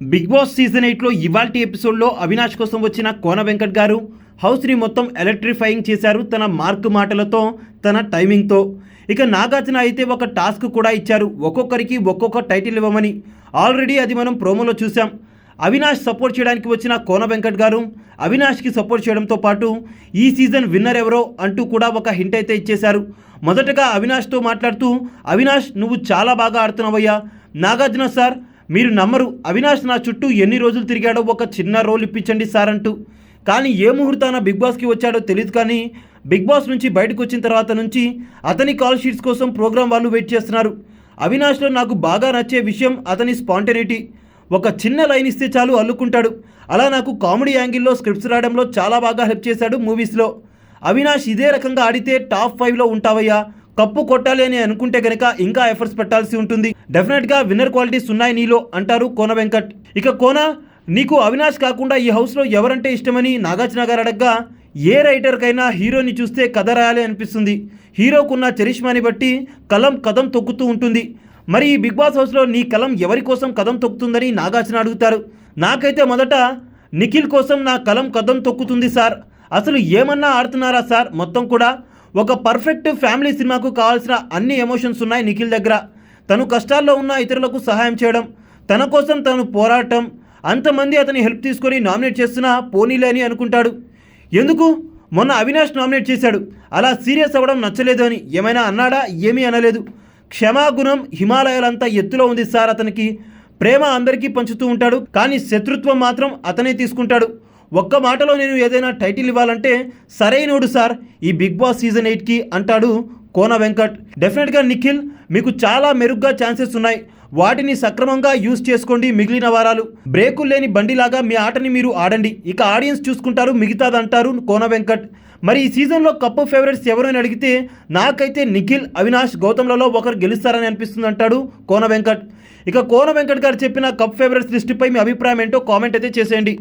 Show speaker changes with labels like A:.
A: Big Boss season ఎయిట్లో ఇవాల్టి ఎపిసోడ్లో అవినాష్ కోసం వచ్చిన కోన వెంకట్ గారు హౌస్ని మొత్తం ఎలక్ట్రిఫైయింగ్ చేశారు తన మార్క్ మాటలతో తన టైమింగ్తో. ఇక నాగార్జున అయితే ఒక టాస్క్ కూడా ఇచ్చారు ఒక్కొక్కరికి ఒక్కొక్క టైటిల్ ఇవ్వమని. ఆల్రెడీ అది మనం ప్రోమోలో చూసాం అవినాష్ సపోర్ట్ చేయడానికి వచ్చిన కోన వెంకట్ గారు అవినాష్కి సపోర్ట్ చేయడంతో పాటు ఈ సీజన్ విన్నర్ ఎవరో అంటూ కూడా ఒక హింట్ అయితే ఇచ్చేశారు. మొదటగా అవినాష్తో మాట్లాడుతూ అవినాష్ నువ్వు చాలా బాగా ఆడుతున్నావయ్యా. నాగార్జున సార్ మీరు నమ్మరు. అవినాష్ నా చుట్టూ ఎన్ని రోజులు తిరిగాడో ఒక చిన్న రోల్ ఇప్పించండి సార్ అంటూ కానీ ఏ ముహూర్తాన బిగ్ బాస్కి వచ్చాడో తెలియదు కానీ బిగ్ బాస్ నుంచి బయటకు వచ్చిన తర్వాత నుంచి అతని కాల్ షీట్స్ కోసం ప్రోగ్రాం వాళ్ళు వెయిట్ చేస్తున్నారు. అవినాష్లో నాకు బాగా నచ్చే విషయం అతని స్పాంటనిటీ. ఒక చిన్న లైన్ ఇస్తే చాలు అల్లుకుంటాడు. అలా నాకు కామెడీ యాంగిల్లో స్క్రిప్ట్స్ రాయడంలో చాలా బాగా హెల్ప్ చేశాడు మూవీస్లో. అవినాష్ ఇదే రకంగా ఆడితే టాప్ ఫైవ్లో ఉంటావయ్యా. కప్పు కొట్టాలి అని అనుకుంటే గనక ఇంకా ఎఫర్ట్స్ పెట్టాల్సి ఉంటుంది. డెఫినెట్గా విన్నర్ క్వాలిటీస్ ఉన్నాయి నీలో అంటారు కోన వెంకట్. ఇక కోన నీకు అవినాష్ కాకుండా ఈ హౌస్లో ఎవరంటే ఇష్టమని నాగార్జున గారు అడగ్గా ఏ రైటర్కైనా హీరోని చూస్తే కథ రాయాలి అనిపిస్తుంది. హీరోకున్న చరిష్మాని బట్టి కలం కథం తొక్కుతూ ఉంటుంది. మరి ఈ బిగ్ బాస్ హౌస్లో నీ కలం ఎవరి కోసం కథం తొక్కుతుందని నాగార్జున అడుగుతారు. నాకైతే మొదట నిఖిల్ కోసం నా కలం కథం తొక్కుతుంది సార్. అసలు ఏమన్నా ఆడుతున్నారా సార్ మొత్తం కూడా? ఒక పర్ఫెక్ట్ ఫ్యామిలీ సినిమాకు కావాల్సిన అన్ని ఎమోషన్స్ ఉన్నాయి నిఖిల్ దగ్గర. తను కష్టాల్లో ఉన్న ఇతరులకు సహాయం చేయడం తన కోసం తను పోరాటం అంతమంది అతని హెల్ప్ తీసుకొని నామినేట్ చేస్తున్నా పోనీలే అని అనుకుంటాడు. ఎందుకు? మొన్న అవినాష్ నామినేట్ చేశాడు. అలా సీరియస్ అవ్వడం నచ్చలేదు అని. ఏమైనా అన్నాడా? ఏమీ అనలేదు. క్షమాగుణం హిమాలయాలంతా ఎత్తులో ఉంది సార్ అతనికి. ప్రేమ అందరికీ పంచుతూ ఉంటాడు. కానీ శత్రుత్వం మాత్రం అతనే తీసుకుంటాడు. ఒక్క మాటలో నేను ఏదైనా టైటిల్ ఇవ్వాలంటే సరైనోడు సార్ ఈ బిగ్ బాస్ సీజన్ ఎయిట్కి అంటాడు కోన వెంకట్. డెఫినెట్గా నిఖిల్ మీకు చాలా మెరుగ్గా ఛాన్సెస్ ఉన్నాయి. వాటిని సక్రమంగా యూజ్ చేసుకోండి మిగిలిన వారాలు. బ్రేకులు లేని బండిలాగా మీ ఆటని మీరు ఆడండి. ఇక ఆడియన్స్ చూసుకుంటారు మిగతాదంటారు కోన వెంకట్. మరి ఈ సీజన్లో కప్పు ఫేవరెట్స్ ఎవరని అడిగితే నాకైతే నిఖిల్ అవినాష్ గౌతమ్లలో ఒకరు గెలుస్తారని అనిపిస్తుంది అంటాడు కోన వెంకట్. ఇక కోన వెంకట్ గారు చెప్పిన కప్ ఫేవరెట్స్ లిస్టుపై మీ అభిప్రాయం ఏంటో కామెంట్ అయితే చేసేయండి.